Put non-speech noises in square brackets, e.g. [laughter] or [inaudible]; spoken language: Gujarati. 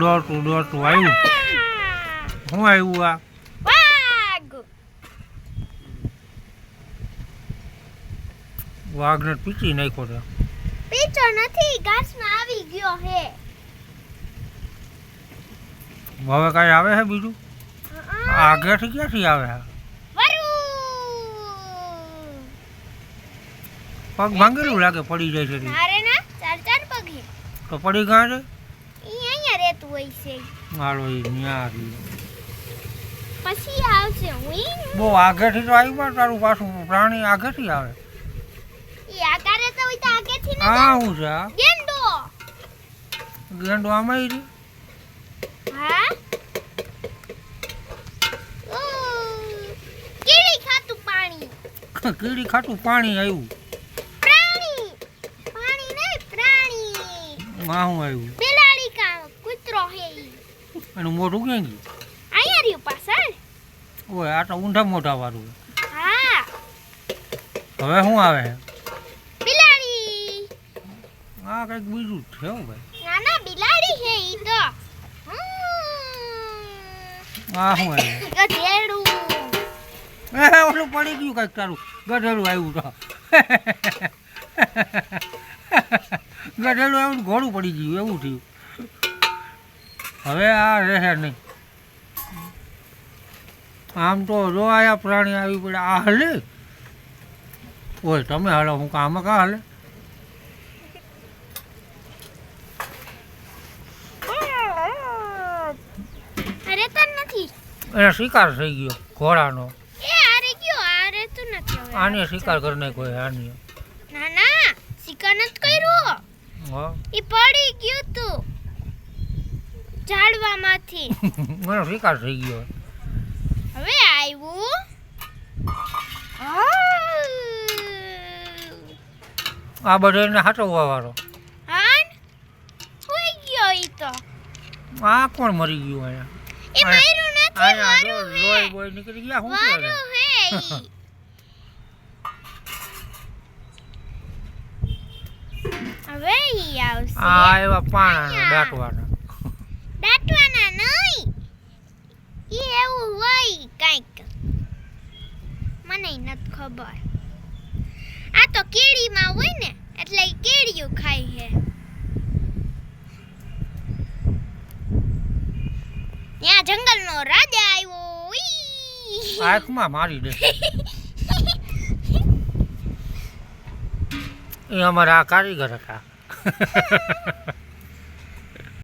દોડતું ડોટું આવ્યું શું આવ્યું આ? વાઘ. વાઘને પીચી નાખ્યો છે. પીચો નથી ઘાસમાં આવી ગયો હે હવે કઈ આવે છે બીજું? આગળથી ક્યાંથી આવે છે? પગ ભાંગેલું લાગે પડી જાય છે તો પડી ગયા છે? અહીંયા રહેતું હોય છે. મારો એ ન્યા રહ્યું. પછી આવશે હું બહુ આગેથી તો આવ્યું પણ તારું પાછું પ્રાણી આગેથી આવે. ઈ આકારે તો હોય તો આગેથી ન આ શું છે ગેંડો. ગેંડો આમાં ઈ હા? કીડી ખાતું પાણી. [laughs] કીડી ખાટું પાણી આવ્યું. પ્રાણી. પાણી નહીં પ્રાણી. આ શું આવ્યું બિલાડી કા કૂતરો હે ઈ એનું મોઢું ક્યાં ગયું? અહીંયા રહ્યું પાછળ. ઓય આ તો ઊંધા મોઢા વાળું હા. હવે શું આવે? બિલાડી. આ કંઈક બીજું છે હો ભાઈ. ના બિલાડી છે ઈ તો. આ શું આવ્યું ગધેડું. એ ઓલું પડી ગયું કંઈક તારું. ગધેડું આવ્યું તો. ગધેડું આવ્યું ઘોડું પડી ગયું એવું થયું. હવે આ રહે નહીં. આમ તો જો આયા પ્રાણી આવી પડે આ હલે? ઓય તમે હાલો હું કામ કા હાલે? એને શિકાર થઈ ગયો ઘોડાનો. આને શિકાર કરી નાખ્યો કોઈ આની ના ના શિકાર નથી કર્યો. એ પડી ગયું તું. ઝાડવામાંથી [laughs] મને શિકાર થઈ ગયો. હવે આવ્યું આ બધો એને હાચવવા વાળો. હાન? હોઈ ગયો ઈ તો. આ કોણ મરી ગયું અહીંયા? એ મારું નથી મારું હે. લોય બોય નીકળી ગયા હું મારું હે [laughs] હવે ઈ આવશે. આ એવા પાણા દાટવાના. દાટવાના નહીં. એ એવું હોય કાંઈક. મને નથી ખબર. આ તો કેળીમાં હોય ને એટલે કેળીઓ ખાય છે. ત્યાં જંગલનો રાજા આવ્યો. આંખમાં મારી દે. [laughs] એ અમારા કારીગર હતા. [laughs]